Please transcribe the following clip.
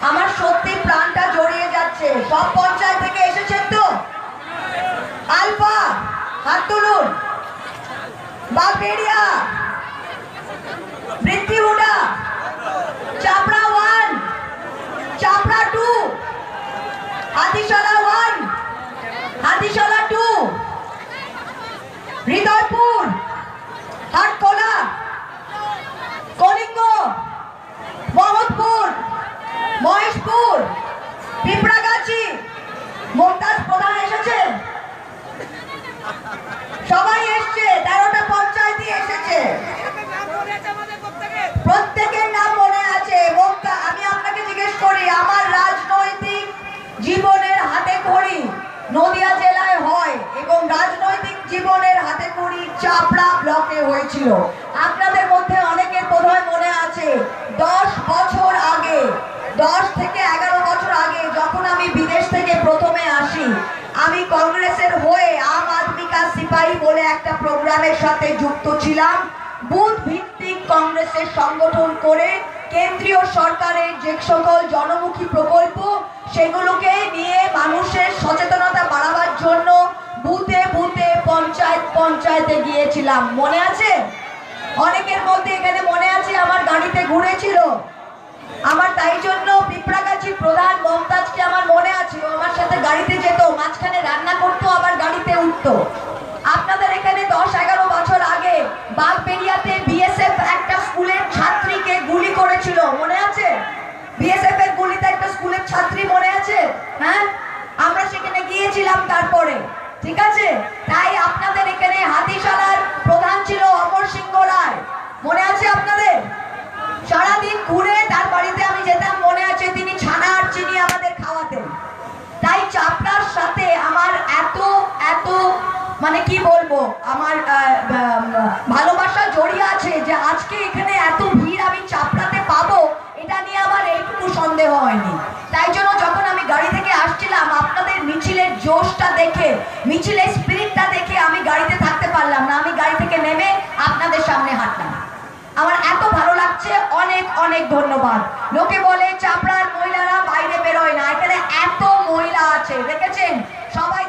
আমার সত্যি প্রাণটা জড়িয়ে যাচ্ছে। সব পঞ্চায়েত থেকে এসেছেন তো? আলফা, হাত তুলুন। Balberia Brittihuda Chapra one Chapra two Hatishala one Hatishala two Hridaypur Hatkola Kalinga Mohammadpur Maheshpur Pipragachhi Mamtaz প্রধান এসেছে সবাই এসছে তেরোটা পঞ্চায়েতই এসেছে প্রত্যেকের নাম মনে আছে এবং তা- আমি আপনাকে জিজ্ঞেস করি আমার রাজনৈতিক জীবনের হাতে খড়ি নদিয়া জেলায় হয় এবং রাজনৈতিক জীবনের হাতে খড়ি চাপড়া ব্লকে হয়েছিল। আপনাদের মধ্যে অনেকের বোধহয় মনে আছে, দশ বছর আগে, দশ থেকে এগারো বছর আগে যখন আমি বিদেশ থেকে প্রথমে আসি, আমি কংগ্রেসের হয়ে আম আদমি কা সিপাহী বলে একটা প্রোগ্রামের সাথে যুক্ত ছিলাম। বুথ ভিত্তিক কংগ্রেসের সংগঠন করে কেন্দ্রীয় সরকারের যে সকল জনমুখী প্রকল্প, সেগুলোকে নিয়ে মানুষের সচেতনতা পঞ্চায়েত গিয়েছিলাম। মনে আছে? অনেকের মধ্যে এখানে মনে আছে আমার গাড়িতে ঘুরেছিল। আমার তাই জন্য পিঁপড়াগাছির প্রধান মমতাজকে আমার মনে আছে আমার সাথে গাড়িতে যেত, মাঝখানে রান্না করতো, আবার গাড়িতে উঠতো। আপনাদের এখানে দশ এগারো বছর আগে বাগবেরিয়াতে বিএসএফ একটা স্কুলের ছাত্রীকে গুলি করেছিল, মনে আছে? বিএসএফ এর গুলিতে একটা স্কুলের ছাত্রী মনে আছে? হ্যাঁ? আমরা সেখানে গিয়েছিলাম তারপরে। ঠিক আছে? তাই আপনাদের এখানে হাতিশালার প্রধান ছিল অমর সিংহ রায়। মনে আছে আপনাদের? সারাদিন ঘুরে তার বাড়িতে আমি যেতাম, মনে আছে তিনি ছানা আর চিনি আমাদের খাওয়াতেন। তাই চাপড়ার সাথে আমার এত এত মানে কি বলব, আমার ভালোবাসা জড়িয়ে আছে যে আজকে এখানে মিছিলের স্পিরিটটা দেখে আমি গাড়িতে থাকতে পারলাম না। আমি গাড়ি থেকে নেমে আপনাদের সামনে হাঁটলাম। আমার এত ভালো লাগছে। অনেক অনেক ধন্যবাদ। লোকে বলে, চাপড়ার মহিলারা বাইরে বেরোয় না। এখানে এত মহিলা আছে, দেখেছেন? সবাই